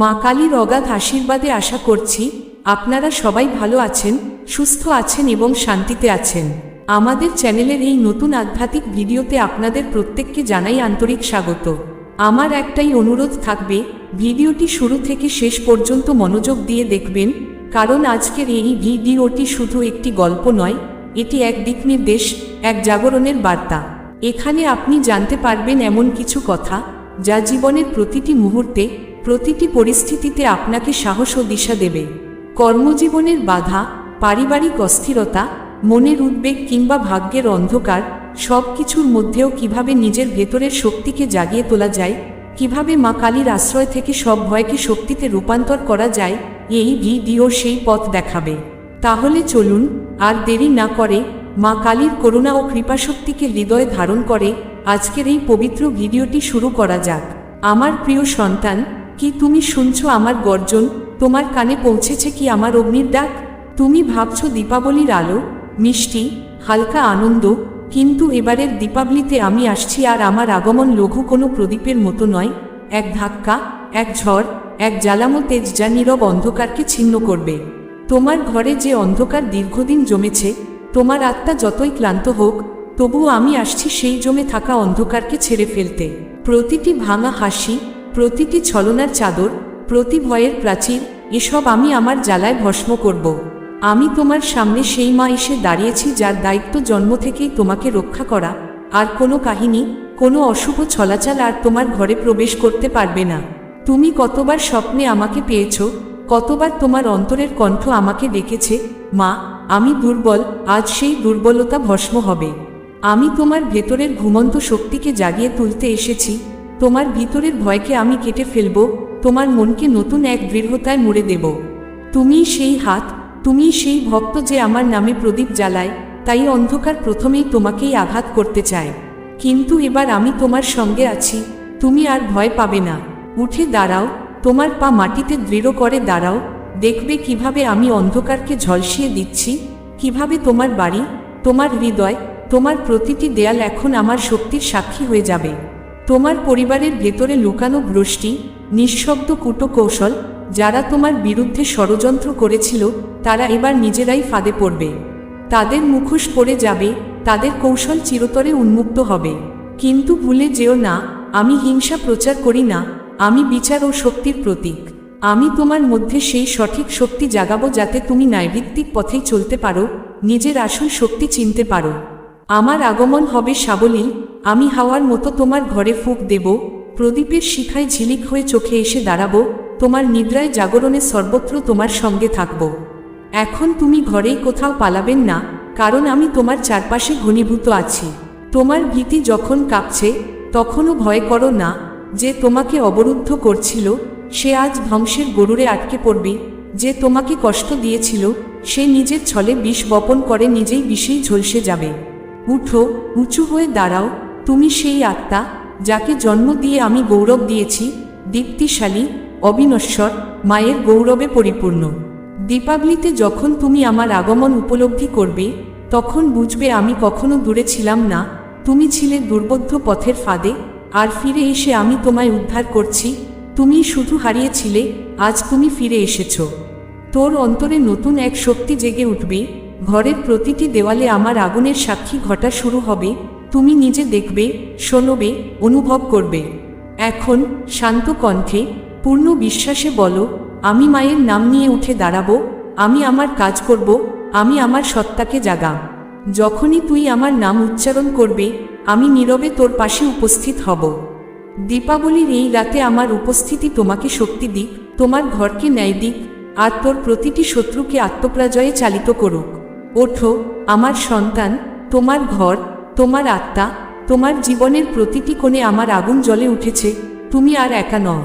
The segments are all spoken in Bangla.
মা কালীর অগাধ আশীর্বাদে আশা করছি, আপনারা সবাই ভালো আছেন, সুস্থ আছেন এবং শান্তিতে আছেন। আমাদের চ্যানেলের এই নতুন আধ্যাত্মিক ভিডিওতে আপনাদের প্রত্যেককে জানাই আন্তরিক স্বাগত। আমার একটাই অনুরোধ থাকবে, ভিডিওটি শুরু থেকে শেষ পর্যন্ত মনোযোগ দিয়ে দেখবেন, কারণ আজকের এই ভিডিওটি শুধু একটি গল্প নয়, এটি এক দিক নির্দেশ, এক জাগরণের বার্তা। এখানে আপনি জানতে পারবেন এমন কিছু কথা, যা জীবনের প্রতিটি মুহূর্তে প্রতিটি পরিস্থিতিতে আপনাকে সাহস ও দিশা দেবে। কর্মজীবনের বাধা, পারিবারিক অস্থিরতা, মনের উদ্বেগ কিংবা ভাগ্যের অন্ধকার সব কিছুর মধ্যেও কীভাবে নিজের ভেতরের শক্তিকে জাগিয়ে তোলা যায়, কীভাবে মা কালীর আশ্রয় থেকে সব ভয়কে শক্তিতে রূপান্তর করা যায়, এই ভিডিও সেই পথ দেখাবে। তাহলে চলুন, আর দেরি না করে মা কালীর করুণা ও কৃপাশক্তিকে হৃদয়ে ধারণ করে আজকের এই পবিত্র ভিডিওটি শুরু করা যাক। আমার প্রিয় সন্তান কি তুমি শুনছো আমার গর্জন? তোমার কানে পৌঁছেছে কি আমার অগ্নির ডাক? তুমি ভাবছ দীপাবলির আলো? মিষ্টি, হালকা আনন্দ, কিন্তু এবারের দীপাবলিতে আমি আসছি আর আমার আগমন লঘু কোনো প্রদীপের মতো নয়। এক ধাক্কা, এক ঝড়, এক জ্বালামো তেজ যা নীরব অন্ধকারকে ছিন্ন করবে। তোমার ঘরে যে অন্ধকার দীর্ঘদিন জমেছে, তোমার আত্মা যতই ক্লান্ত হোক, তবুও আমি আসছি সেই জমে থাকা অন্ধকারকে ছেড়ে ফেলতে। প্রতিটি ভাঙা হাসি প্রতিটি ছলনার চাদর, প্রতি ভয়ের প্রাচীর, এসব আমি আমার জ্বালায় ভস্ম করব। আমি তোমার সামনে সেই মা এসে দাঁড়িয়েছি যার দায়িত্ব জন্ম থেকেই তোমাকে রক্ষা করা। আর কোনো কাহিনী, কোনো অশুভ ছলাচাল আর তোমার ঘরে প্রবেশ করতে পারবে না। তুমি কতবার স্বপ্নে আমাকে পেয়েছ, কতবার তোমার অন্তরের কণ্ঠ আমাকে ডেকেছে, মা, আমি দুর্বল, আজ সেই দুর্বলতা ভস্ম হবে। আমি তোমার ভেতরের ঘুমন্ত শক্তিকে জাগিয়ে তুলতে এসেছি তোমার ভিতরের ভয়কে আমি কেটে ফেলব, তোমার মনকে নতুন এক দৃঢ়তায় মুড়ে দেব। তুমি সেই হাত, তুমি সেই ভক্ত যে আমার নামে প্রদীপ জ্বালায়, তাই অন্ধকার প্রথমেই তোমাকেই আঘাত করতে চায়। কিন্তু এবার আমি তোমার সঙ্গে আছি, তুমি আর ভয় পাবে না। উঠে দাঁড়াও, তোমার পা মাটিতে দৃঢ় করে দাঁড়াও, দেখবে কীভাবে আমি অন্ধকারকে ঝলসিয়ে দিচ্ছি, কীভাবে তোমার বাড়ি, তোমার হৃদয়, তোমার প্রতিটি দেয়াল এখন আমার শক্তির সাক্ষী হয়ে যাবে। তোমার পরিবারের ভেতরে লুকানো ভ্রষ্টি, নিঃশব্দ কূটকৌশল, যারা তোমার বিরুদ্ধে ষড়যন্ত্র করেছিল, তারা এবার নিজেরাই ফাঁদে পড়বে। তাদের মুখোশ পড়ে যাবে, তাদের কৌশল চিরতরে উন্মুক্ত হবে। কিন্তু ভুলে যেও না, আমি হিংসা প্রচার করি না, আমি বিচার ও শক্তির প্রতীক। আমি তোমার মধ্যে সেই সঠিক শক্তি জাগাবো যাতে তুমি ন্যায়ভিত্তিক পথেই চলতে পারো, নিজের আসল শক্তি চিনতে পারো। আমার আগমন হবে সাবলীল আমি হাওয়ার মতো তোমার ঘরে ফুক দেব, প্রদীপের শিখায় ঝিলিক হয়ে চোখে এসে দাঁড়াবো, তোমার নিদ্রায় জাগরণে সর্বত্র তোমার সঙ্গে থাকব। এখন তুমি ঘরেই কোথাও পালাবেন না, কারণ আমি তোমার চারপাশে ঘনীভূত আছি। তোমার ভীতি যখন কাঁপছে, তখনও ভয় করো না, যে তোমাকে অবরুদ্ধ করছিল, সে আজ ধ্বংসের গরুরে আটকে পড়বে, যে তোমাকে কষ্ট দিয়েছিল, সে নিজের ছলে বিষ বপন করে নিজেই বিষেই ঝলসে যাবে। উঠো, উঁচু হয়ে দাঁড়াও, তুমি সেই আত্মা যাকে জন্ম দিয়ে আমি গৌরব দিয়েছি, দীপ্তিশালী, অবিনশ্বর, মায়ের গৌরবে পরিপূর্ণ। দীপাবলিতে যখন তুমি আমার আগমন উপলব্ধি করবে, তখন বুঝবে আমি কখনো দূরে ছিলাম না, তুমি ছিলে দুর্বোধ্য পথের ফাঁদে, আর ফিরে এসে আমি তোমায় উদ্ধার করছি, তুমি শুধু হারিয়েছিলে, আজ তুমি ফিরে এসেছ। তোর অন্তরে নতুন এক শক্তি জেগে উঠবে ঘরের প্রতিটি দেওয়ালে আমার আগুনের সাক্ষী ঘটা শুরু হবে, তুমি নিজে দেখবে, শোনবে, অনুভব করবে। এখন শান্ত কণ্ঠে, পূর্ণ বিশ্বাসে বলো, আমি মায়ের নাম নিয়ে উঠে দাঁড়াবো, আমি আমার কাজ করব, আমি আমার সত্তাকে জাগা যখনই তুই আমার নাম উচ্চারণ করবে, আমি নীরবে তোর পাশে উপস্থিত হব। দীপাবলির এই রাতে আমার উপস্থিতি তোমাকে শক্তি দিক, তোমার ঘরকে ন্যায় দিক, আর তোর প্রতিটি শত্রুকে আত্মপ্রাজয়ে চালিত করুক। ওঠো, আমার সন্তান, তোমার ঘর, তোমার আত্মা, তোমার জীবনের প্রতিটি কোণে আমার আগুন জ্বলে উঠেছে, তুমি আর একা নও।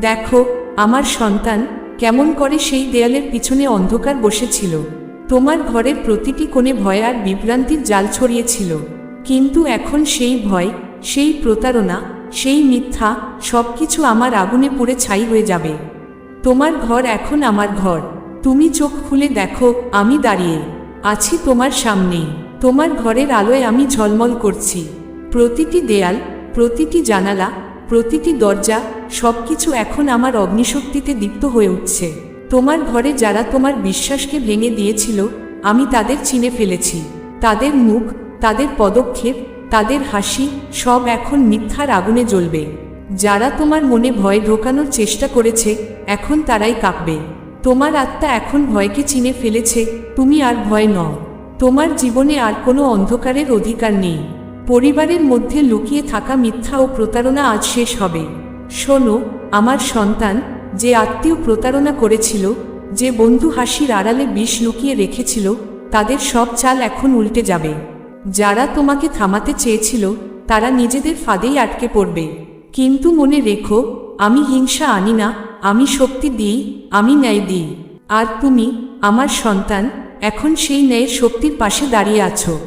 দেখো, আমার সন্তান কেমন করে সেই দেয়ালের পিছনে অন্ধকার বসেছিল। তোমার ঘরের প্রতিটি কোণে ভয় আর বিভ্রান্তির জাল ছড়িয়েছিল। কিন্তু এখন সেই ভয়, সেই প্রতারণা, সেই মিথ্যা সবকিছু আমার আগুনে পুড়ে ছাই হয়ে যাবে। তোমার ঘর এখন আমার ঘর। তুমি চোখ খুলে দেখো, আমি দাঁড়িয়ে। আছি তোমার সামনেই। তোমার ঘরের আলোয় আমি ঝলমল করছি। প্রতিটি দেয়াল, প্রতিটি জানালা, প্রতিটি দরজা, সবকিছু এখন আমার অগ্নিশক্তিতে দীপ্ত হয়ে উঠছে। তোমার ঘরে যারা তোমার বিশ্বাসকে ভেঙে দিয়েছিল, আমি তাদের চিনে ফেলেছি। তাদের মুখ, তাদের পদক্ষেপ, তাদের হাসি, সব এখন মিথ্যার আগুনে জ্বলবে। যারা তোমার মনে ভয় ঢোকানোর চেষ্টা করেছে, এখন তারাই কাঁপবে। তোমার আত্মা এখন ভয়কে চিনে ফেলেছে, তুমি আর ভয় নও। তোমার জীবনে আর কোনো অন্ধকারের অধিকার নেই। পরিবারের মধ্যে লুকিয়ে থাকা মিথ্যা ও প্রতারণা আজ শেষ হবে। শোনো, আমার সন্তান, যে আত্মীয় প্রতারণা করেছিল, যে বন্ধু হাসির আড়ালে বিষ লুকিয়ে রেখেছিল, তাদের সব চাল এখন উল্টে যাবে। যারা তোমাকে থামাতে চেয়েছিল, তারা নিজেদের ফাঁদেই আটকে পড়বে। কিন্তু মনে রেখো, আমি হিংসা আনি না আমি শক্তি দিই, আমি ন্যায় দিই। আর তুমি, আমার সন্তান, এখন সেই ন্যায়ের শক্তির পাশে দাঁড়িয়ে আছো।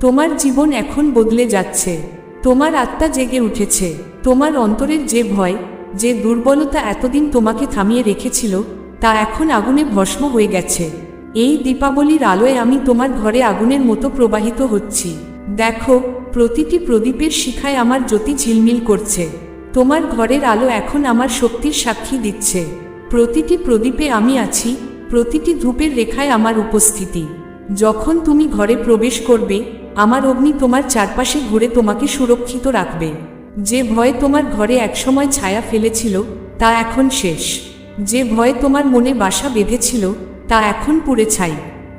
তোমার জীবন এখন বদলে যাচ্ছে। তোমার আত্মা জেগে উঠেছে। তোমার অন্তরের যে ভয়, যে দুর্বলতা এতদিন তোমাকে থামিয়ে রেখেছিল, তা এখন আগুনে ভস্ম হয়ে গেছে। এই দীপাবলির আলোয় আমি তোমার ঘরে আগুনের মতো প্রবাহিত হচ্ছি। দেখো, প্রতিটি প্রদীপের শিখায় আমার জ্যোতি ঝিলমিল করছে। তোমার ঘরের আলো এখন আমার শক্তির সাক্ষী দিচ্ছে। প্রতিটি প্রদীপে আমি আছি, প্রতিটি ধূপের রেখায় আমার উপস্থিতি। যখন তুমি ঘরে প্রবেশ করবে, আমার অগ্নি তোমার চারপাশে ঘুরে তোমাকে সুরক্ষিত রাখবে। যে ভয় তোমার ঘরে একসময় ছায়া ফেলেছিল, তা এখন শেষ। যে ভয় তোমার মনে বাসা বেঁধেছিল, তা এখন পুড়ে ছাই।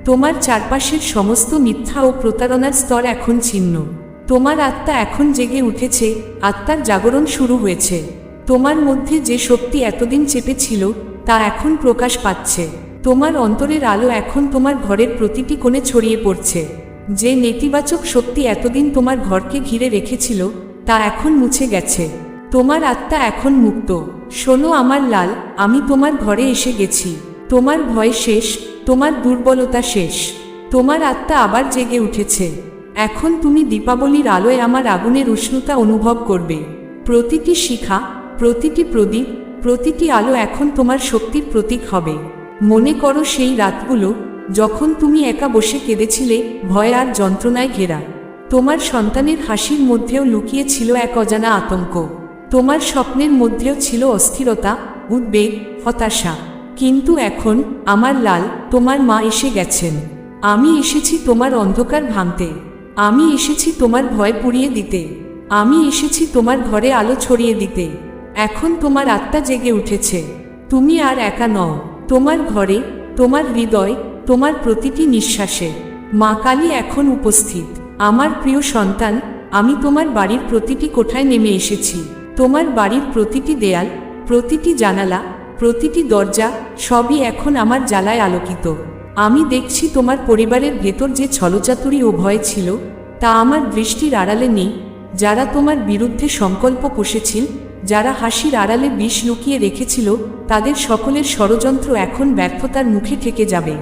তোমার চারপাশের সমস্ত মিথ্যা ও প্রতারণার স্তর এখন ছিন্ন। তোমার আত্মা এখন জেগে উঠেছে, আত্মার জাগরণ শুরু হয়েছে। তোমার মধ্যে যে শক্তি এতদিন চেপে ছিল, তা এখন প্রকাশ পাচ্ছে। তোমার অন্তরের আলো এখন তোমার ঘরের প্রতিটি কোণে ছড়িয়ে পড়ছে। যে নেতিবাচক শক্তি এতদিন তোমার ঘরকে ঘিরে রেখেছিল, তা এখন মুছে গেছে। তোমার আত্মা এখন মুক্ত। শোনো আমার লাল, আমি তোমার ঘরে এসে গেছি। তোমার ভয় শেষ, তোমার দুর্বলতা শেষ। তোমার আত্মা আবার জেগে উঠেছে। এখন তুমি দীপাবলির আলোয় আমার আগুনের উষ্ণতা অনুভব করবে। প্রতিটি শিখা, প্রতিটি প্রদীপ, প্রতিটি আলো এখন তোমার শক্তির প্রতীক হবে। মনে করো সেই রাতগুলো যখন তুমি একা বসে কেঁদেছিলে ভয় আর যন্ত্রণায় ঘেরা। তোমার সন্তানের হাসির মধ্যেও লুকিয়ে ছিল এক অজানা আতঙ্ক। তোমার স্বপ্নের মধ্যেও ছিল অস্থিরতা, উদ্বেগ, হতাশা। কিন্তু এখন আমার লাল, তোমার মা এসে গেছেন। আমি এসেছি তোমার অন্ধকার ভাঙতে। আমি এসেছি তোমার ভয় পুড়িয়ে দিতে। আমি এসেছি তোমার ঘরে আলো ছড়িয়ে দিতে। এখন তোমার আত্মা জেগে উঠেছে। তুমি আর একা নও। তোমার ঘরে, তোমার হৃদয়, তোমার প্রতিটি নিঃশ্বাসে। মা কালী এখন উপস্থিত। আমার প্রিয় সন্তান, আমি তোমার বাড়ির প্রতিটি কোঠায় নেমে এসেছি। তোমার বাড়ির প্রতিটি দেয়াল, প্রতিটি জানালা, প্রতিটি দরজা সবই এখন আমার জ্বালায় আলোকিত। আমি দেখছি তোমার পরিবারের ভেতর যে ছলচাতুরি ও ভয় ছিল, তা আমার দৃষ্টির আড়ালে নেই। যারা তোমার বিরুদ্ধে সংকল্প কষেছিল যারা হাসির আড়ালে বিষ লুকিয়ে রেখেছিল, তাদের সকলের ষড়যন্ত্র এখন ব্যর্থতার মুখে থেকে যাবে।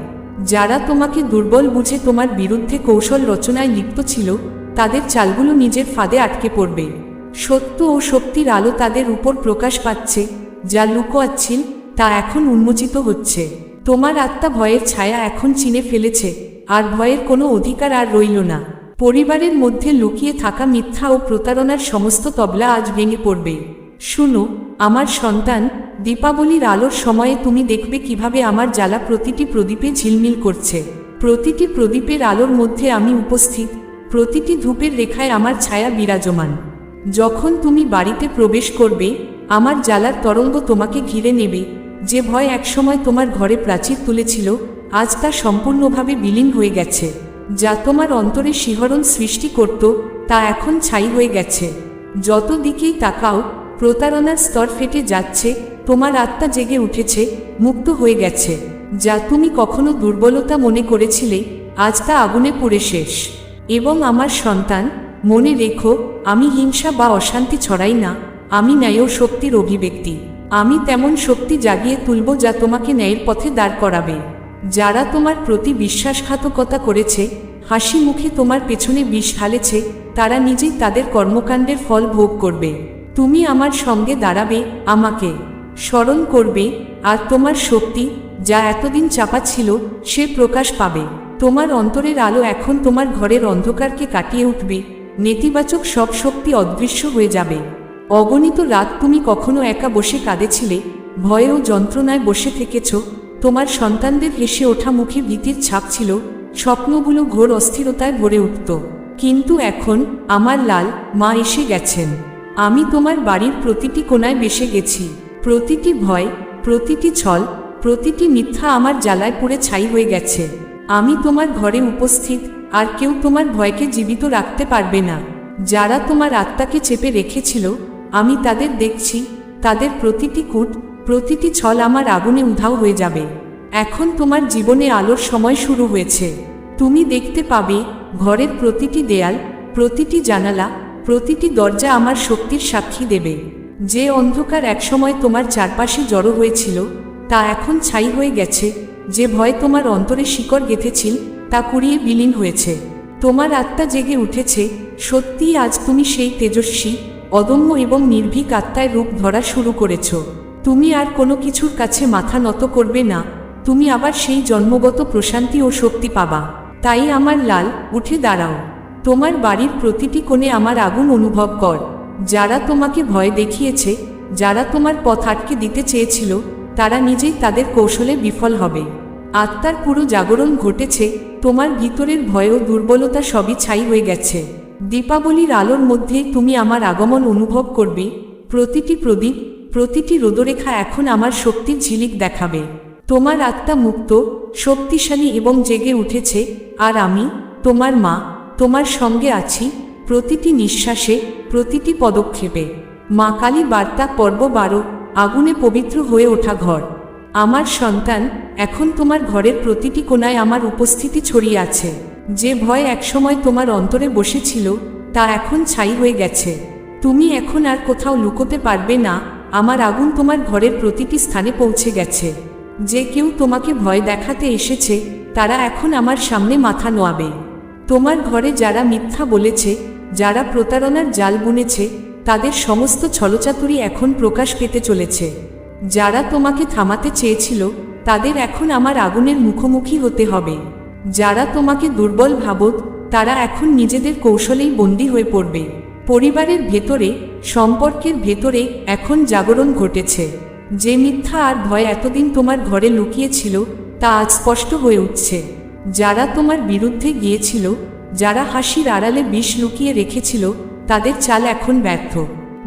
যারা তোমাকে দুর্বল বুঝে তোমার বিরুদ্ধে কৌশল রচনায় লিপ্ত ছিল, তাদের চালগুলো নিজের ফাঁদে আটকে পড়বে। সত্য ও শক্তির আলো তাদের উপর প্রকাশ পাচ্ছে, যা লুকোয়াচ্ছিল, তা এখন উন্মোচিত হচ্ছে। তোমার আত্মা ভয়ের ছায়া এখন চিনে ফেলেছে, আর ভয়ের কোনো অধিকার আর রইল না। পরিবারের মধ্যে লুকিয়ে থাকা মিথ্যা ও প্রতারণার সমস্ত তবলা আজ ভেঙে পড়বে। শুনো, আমার সন্তান, দীপাবলির আলোর সময়ে তুমি দেখবে কীভাবে আমার জ্বালা প্রতিটি প্রদীপে ঝিলমিল করছে। প্রতিটি প্রদীপের আলোর মধ্যে আমি উপস্থিত, প্রতিটি ধূপের রেখায় আমার ছায়া বিরাজমান। যখন তুমি বাড়িতে প্রবেশ করবে, আমার জ্বালার তরঙ্গ তোমাকে ঘিরে নেবে যে ভয় একসময় তোমার ঘরে প্রাচীর তুলেছিল, আজ তা সম্পূর্ণভাবে বিলীন হয়ে গেছে। যা তোমার অন্তরে শিহরণ সৃষ্টি করত, তা এখন ছাই হয়ে গেছে। যত দিকেই তাকাও, প্রতারণার স্তর ফেটে যাচ্ছে, তোমার আত্মা জেগে উঠেছে, মুক্ত হয়ে গেছে। যা তুমি কখনো দুর্বলতা মনে করেছিলে, আজ তা আগুনে পুড়ে শেষ। এবং আমার সন্তান, মনে রেখো, আমি হিংসা বা অশান্তি ছড়াই না, আমি ন্যায় শক্তির অভিব্যক্তি। আমি তেমন শক্তি জাগিয়ে তুলব যা তোমাকে ন্যায়ের পথে দাঁড় করাবে। যারা তোমার প্রতি বিশ্বাসঘাতকতা করেছে, হাসি মুখে তোমার পেছনে বিষ ঢালেছে, তারা নিজেই তাদের কর্মকাণ্ডের ফল ভোগ করবে। তুমি আমার সঙ্গে দাঁড়াবে, আমাকে স্মরণ করবে, আর তোমার শক্তি যা এতদিন চাপা ছিল, সে প্রকাশ পাবে। তোমার অন্তরের আলো এখন তোমার ঘরের অন্ধকারকে কাটিয়ে উঠবে, নেতিবাচক সব শক্তি অদৃশ্য হয়ে যাবে। অগণিত রাত তুমি কখনো একা বসে কাঁদেছিলে ভয়ে ও যন্ত্রণায় বসে থেকেছ, তোমার সন্তানদের হেসে ওঠা মুখে ভীতির ছাপ ছিল, স্বপ্নগুলো ঘোর অস্থিরতায় ভরে উঠত। কিন্তু এখন আমার লাল মা এসে গেছেন। আমি তোমার বাড়ির প্রতিটি কোনায় বেসে গেছি। প্রতিটি ভয়, প্রতিটি ছল, প্রতিটি মিথ্যা আমার জ্বালায় পুড়ে ছাই হয়ে গেছে। আমি তোমার ঘরে উপস্থিত, আর কেউ তোমার ভয়কে জীবিত রাখতে পারবে না। যারা তোমার আত্মাকে চেপে রেখেছিল আমি তাদের দেখছি, তাদের প্রতিটি কূট, প্রতিটি ছল আমার আগুনে উধাও হয়ে যাবে। এখন তোমার জীবনে আলোর সময় শুরু হয়েছে। তুমি দেখতে পাবে, ঘরের প্রতিটি দেয়াল, প্রতিটি জানালা, প্রতিটি দরজা আমার শক্তির সাক্ষী দেবে। যে অন্ধকার একসময় তোমার চারপাশে জড়ো হয়েছিল, তা এখন ছাই হয়ে গেছে। যে ভয় তোমার অন্তরে শিকড় গেঁথেছিল, তা কুড়িয়ে বিলীন হয়েছে। তোমার আত্মা জেগে উঠেছে, সত্যিই আজ তুমি সেই তেজস্বী অদম্য এবং নির্ভীক আত্মায় রূপ ধরা শুরু করেছ। তুমি আর কোনো কিছুর কাছে মাথা নত করবে না। তুমি আবার সেই জন্মগত প্রশান্তি ও শক্তি পাবা। তাই আমার লাল, উঠে দাঁড়াও। তোমার বাড়ির প্রতিটি কোণে আমার আগুন অনুভব কর। যারা তোমাকে ভয় দেখিয়েছে, যারা তোমার পথ আটকে দিতে চেয়েছিল, তারা নিজেই তাদের কৌশলে বিফল হবে। আত্মার পুরো জাগরণ ঘটেছে, তোমার ভিতরের ভয় ও দুর্বলতা সবই ছাই হয়ে গেছে। দীপাবলির আলোর মধ্যেই তুমি আমার আগমন অনুভব করবে, প্রতিটি প্রদীপ, প্রতিটি রোদরেখা এখন আমার শক্তির ঝিলিক দেখাবে। তোমার আত্মা মুক্ত, শক্তিশালী এবং জেগে উঠেছে, আর আমি, তোমার মা, তোমার সঙ্গে আছি, প্রতিটি নিঃশ্বাসে, প্রতিটি পদক্ষেপে। মা কালী বার্তা পর্ব বারো, আগুনে পবিত্র হয়ে ওঠা ঘর। আমার সন্তান, এখন তোমার ঘরের প্রতিটি কোনায় আমার উপস্থিতি ছড়িয়ে আছে। যে ভয় একসময় তোমার অন্তরে বসেছিল, তা এখন ছাই হয়ে গেছে। তুমি এখন আর কোথাও লুকোতে পারবে না, আমার আগুন তোমার ঘরের প্রতিটি স্থানে পৌঁছে গেছে। যে কেউ তোমাকে ভয় দেখাতে এসেছে, তারা এখন আমার সামনে মাথা নোয়াবে। তোমার ঘরে যারা মিথ্যা বলেছে, যারা প্রতারণার জাল বুনেছে, তাদের সমস্ত ছলচাতুরি এখন প্রকাশ পেতে চলেছে। যারা তোমাকে থামাতে চেয়েছিল, তাদের এখন আমার আগুনের মুখোমুখি হতে হবে। যারা তোমাকে দুর্বল ভাবত তারা এখন নিজেদের কৌশলেই বন্দী হয়ে পড়বে। পরিবারের ভেতরে, সম্পর্কের ভেতরে এখন জাগরণ ঘটেছে। যে মিথ্যা আর ভয় এতদিন তোমার ঘরে লুকিয়েছিল, তা আজ স্পষ্ট হয়ে উঠছে। যারা তোমার বিরুদ্ধে গিয়েছিল, যারা হাসির আড়ালে বিষ লুকিয়ে রেখেছিল, তাদের চাল এখন ব্যর্থ।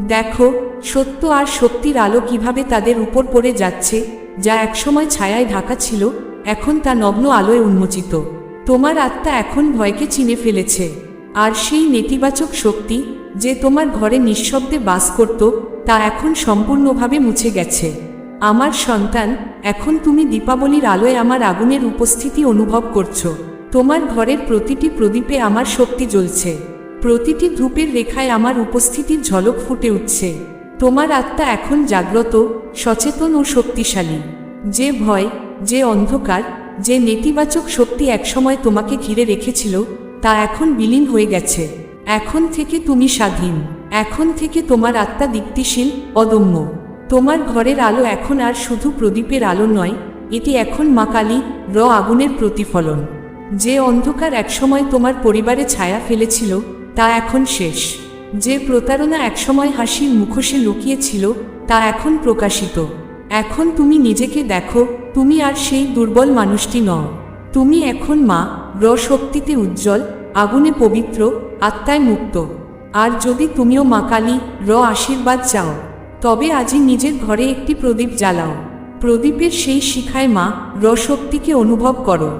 দেখো, সত্য আর শক্তির আলো কীভাবে তাদের উপর পড়ে যাচ্ছে, যা একসময় ছায়ায় ঢাকা ছিল এখন তা নগ্ন আলোয় উন্মোচিত। তোমার আত্মা এখন ভয়কে চিনে ফেলেছে। আর সেই নেতিবাচক শক্তি যে তোমার ঘরে নিঃশব্দে বাস করত, তা এখন সম্পূর্ণভাবে মুছে গেছে। আমার সন্তান, এখন তুমি দীপাবলির আলোয় আমার আগুনের উপস্থিতি অনুভব করছ। তোমার ঘরের প্রতিটি প্রদীপে আমার শক্তি জ্বলছে। প্রতিটি ধূপের রেখায় আমার উপস্থিতির ঝলক ফুটে উঠছে। তোমার আত্মা এখন জাগ্রত, সচেতন ও শক্তিশালী। যে ভয় যে অন্ধকার, যে নেতিবাচক শক্তি একসময় তোমাকে ঘিরে রেখেছিল, তা এখন বিলীন হয়ে গেছে। এখন থেকে তুমি স্বাধীন। এখন থেকে তোমার আত্মা দীপ্তিশীল, অদম্য। তোমার ঘরের আলো এখন আর শুধু প্রদীপের আলো নয়, এটি এখন মা কালী, র আগুনের প্রতিফলন। যে অন্ধকার একসময় তোমার পরিবারে ছায়া ফেলেছিল, তা এখন শেষ। যে প্রতারণা একসময় হাসির মুখোশে লুকিয়েছিল, তা এখন প্রকাশিত। এখন তুমি নিজেকে দেখো তুমি আর সেই দুর্বল মানুষটি নও। তুমি এখন মা র শক্তিতে উজ্জ্বল, আগুনে পবিত্র, আত্মায় মুক্ত। আর যদি তুমিও মা কালী, র আশীর্বাদ চাও, তবে আজই নিজের ঘরে একটি প্রদীপ জ্বালাও। প্রদীপের সেই শিখায় মা র শক্তিকে অনুভব করো।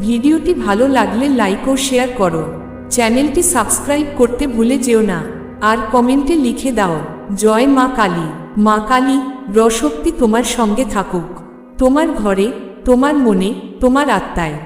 ভিডিওটি ভালো লাগলে লাইক ও শেয়ার করো। চ্যানেলটি সাবস্ক্রাইব করতে ভুলে যেও না। আর কমেন্টে লিখে দাও, জয় মা কালী। মা কালী রশক্তি তোমার সঙ্গে থাকুক। তোমার ঘরে তোমার মনে তোমার আত্মায়।